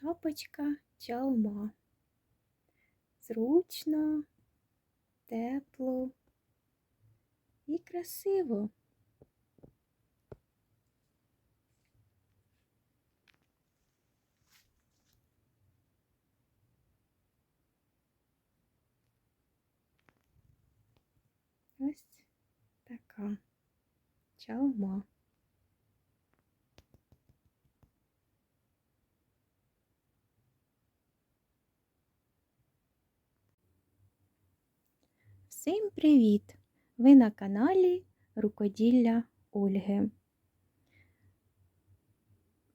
Шапочка чалма. Зручно, тепло і красиво. Ось така чалма. Всім привіт! Ви на каналі Рукоділля Ольги.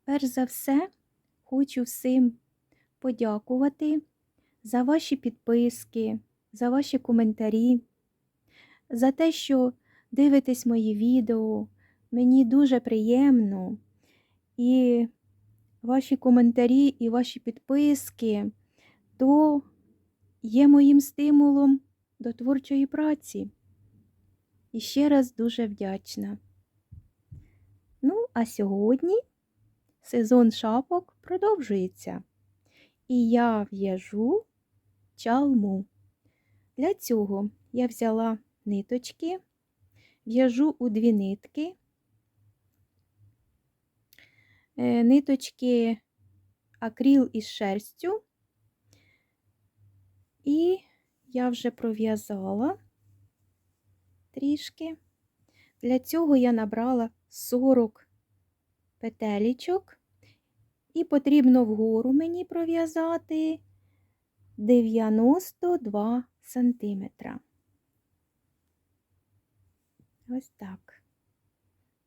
Перш за все, хочу всім подякувати за ваші підписки, за ваші коментарі, за те, що дивитесь мої відео. Мені дуже приємно. І ваші коментарі і ваші підписки то є моїм стимулом до творчої праці. І ще раз дуже вдячна. Ну, а сьогодні сезон шапок продовжується. І я в'яжу чалму. Для цього я взяла ниточки, в'яжу у дві нитки. Е, Ниточки акріл із шерстю. І я вже пров'язала трішки. Для цього я набрала 40 петелічок, і потрібно вгору мені пров'язати 92 сантиметра. Ось так.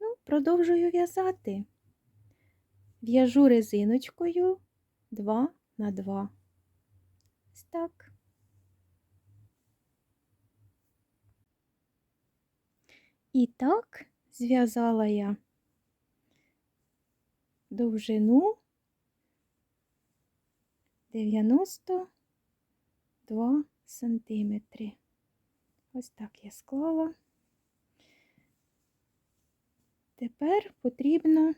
Ну, продовжую в'язати. В'яжу резиночкою 2 на 2. Ось так. І так зв'язала я довжину 92 сантиметри. Ось так я склала. Тепер потрібно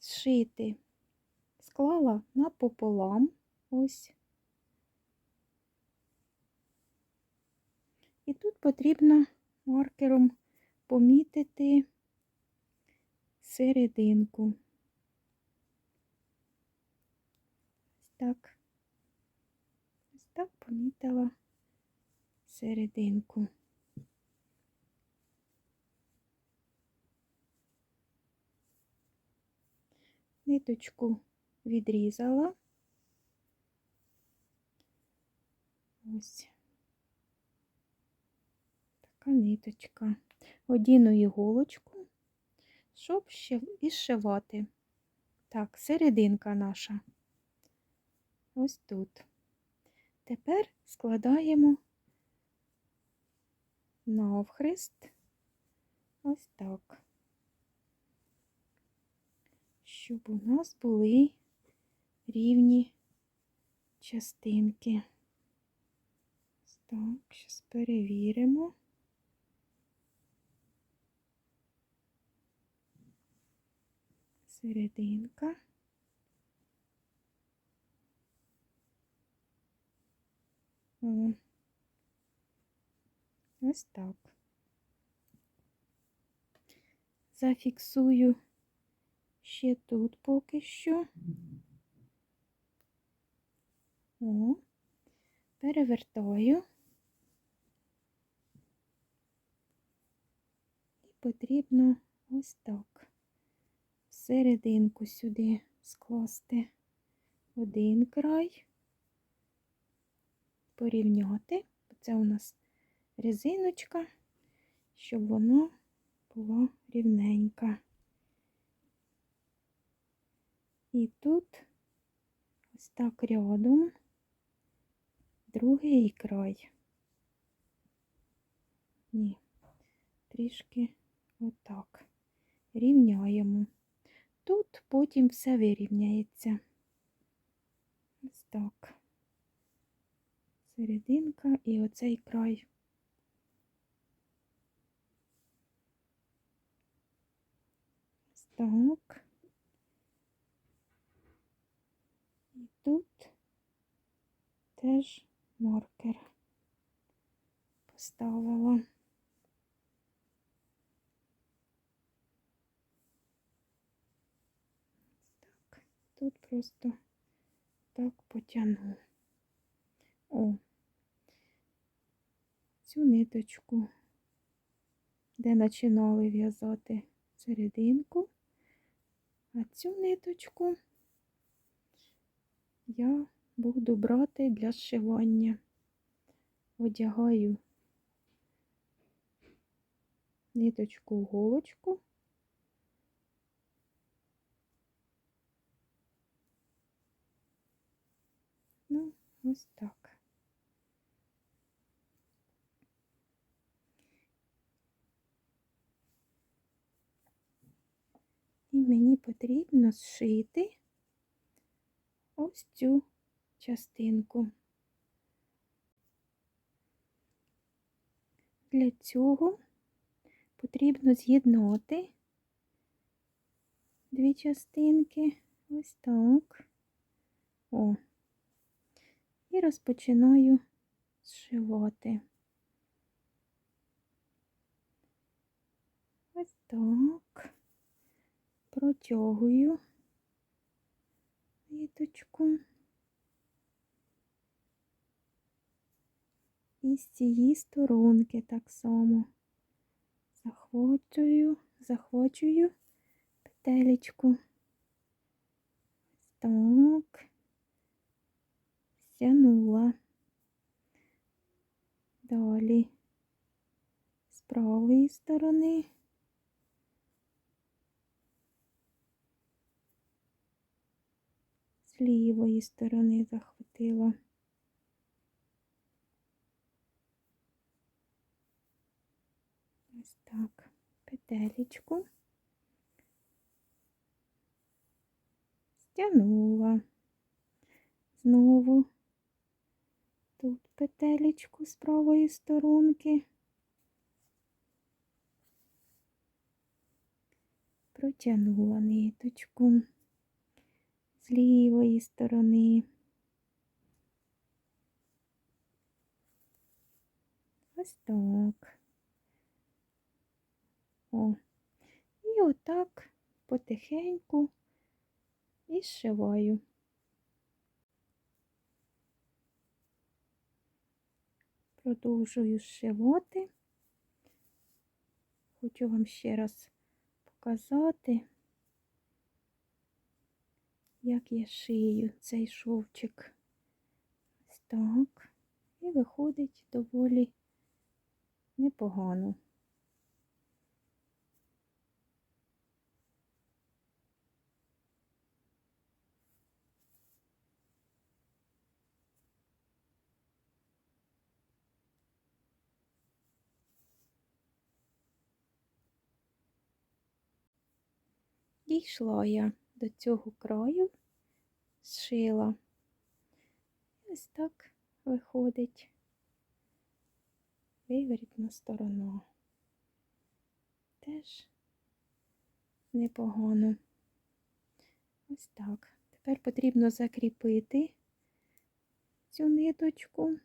зшити. Склала напополам ось. І тут потрібно маркером помітити серединку. Ось так. Ось так помітила серединку. Ниточку відрізала. Ось така ниточка. Одіну іголочку, щоб і зшивати. Так, серединка наша. Ось тут. Тепер складаємо навхрест ось так, щоб у нас були рівні частинки. Так, зараз перевіримо. Серединка. О. Ось так. Зафіксую ще тут поки що. О, перевертаю. І потрібно ось так серединку сюди скласти один край, порівняти. Це у нас резиночка, щоб воно було рівненька. І тут ось так рядом другий край. Ні, трішки отак. Рівняємо тут потім все вирівняється. Ось так. Серединка і оцей край. Ось так. І тут теж маркер поставила. Тут просто так потягну. О, цю ниточку, де починали в'язати серединку, а цю ниточку я буду брати для зшивання. Одягаю ниточку в голочку. Ну, ось так. І мені потрібно зшити ось цю частинку. Для цього потрібно з'єднати дві частинки, ось так. О, розпочинаю зшивати. Ось так, протягую ниточку. І з цієї сторонки так само захвачую, захвачую петелечку. Так, стягнула. Далі з правої сторони. З лівої сторони захватила. Ось так, петелечку. Стягнула. Знову тут петелечку з правої сторонки. Протягнула ниточку з лівої сторони. Ось так. О. І отак потихеньку і зшиваю. Продовжую сшивати. Хочу вам ще раз показати, як я шию цей шовчик. Ось так. І виходить доволі непогано. Дійшла я до цього краю, зшила. Ось так виходить виворітна сторона. Теж непогано. Ось так. Тепер потрібно закріпити цю ниточку.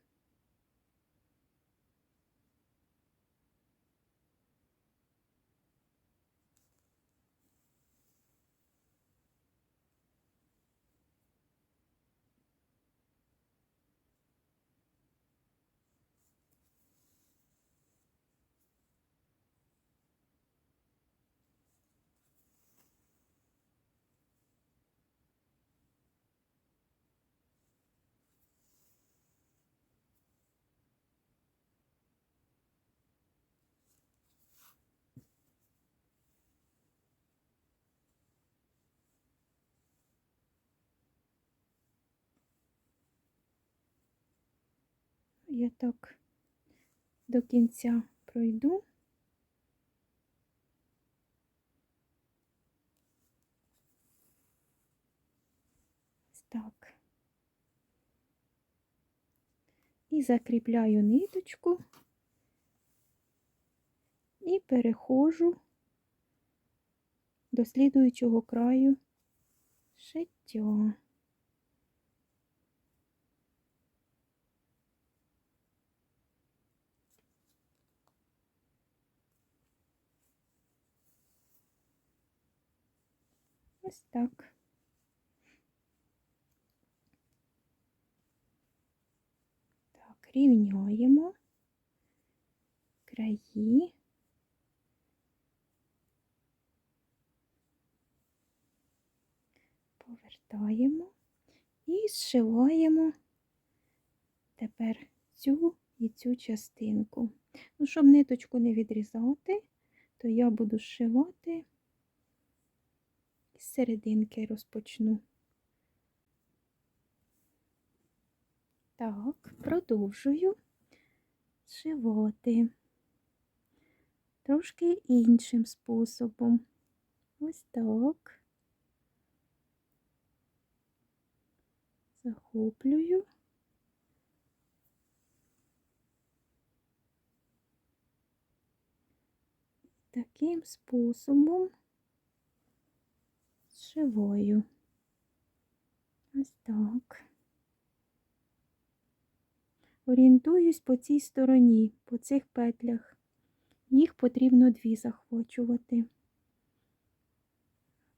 Я так до кінця пройду. Так. І закріпляю ниточку і переходжу до слідуючого краю шиття. Ось так. Так, рівняємо краї. Повертаємо і зшиваємо тепер цю і цю частинку. Ну, щоб ниточку не відрізати, то я буду зшивати з серединки розпочну. Так, продовжую зшивати трошки іншим способом. Ось так. Захоплюю. Таким способом зшиваю. Ось так. Орієнтуюсь по цій стороні, по цих петлях. Їх потрібно дві захвачувати.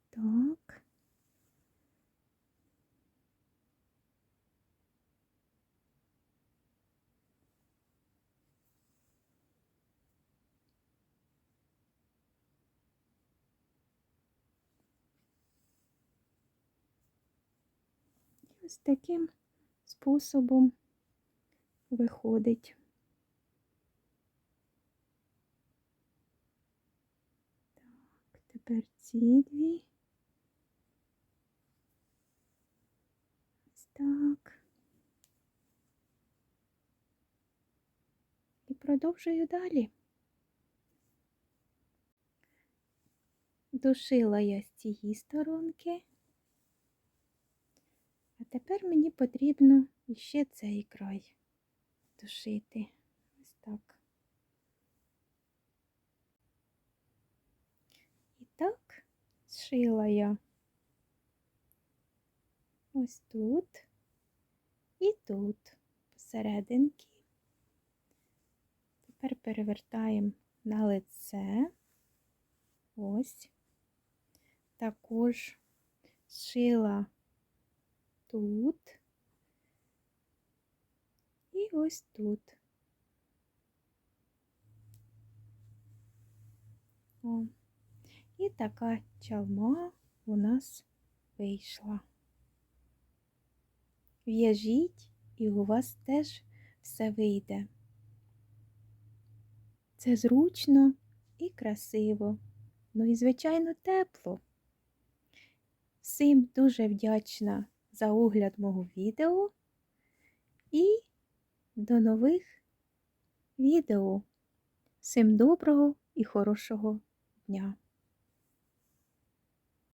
Так. Ось таким способом виходить. Так, тепер ці дві. Ось так. І продовжую далі. Дошила я з цієї сторонки. Тепер мені потрібно іще цей край дошити. Ось так. І так зшила я ось тут і тут посерединки. Тепер перевертаємо на лице. Ось. Також зшила тут і ось тут. О. І така чалма у нас вийшла. В'яжіть, і у вас теж все вийде. Це зручно і красиво, ну і, звичайно, тепло. Всім дуже вдячна за огляд мого відео і до нових відео. Всім доброго і хорошого дня!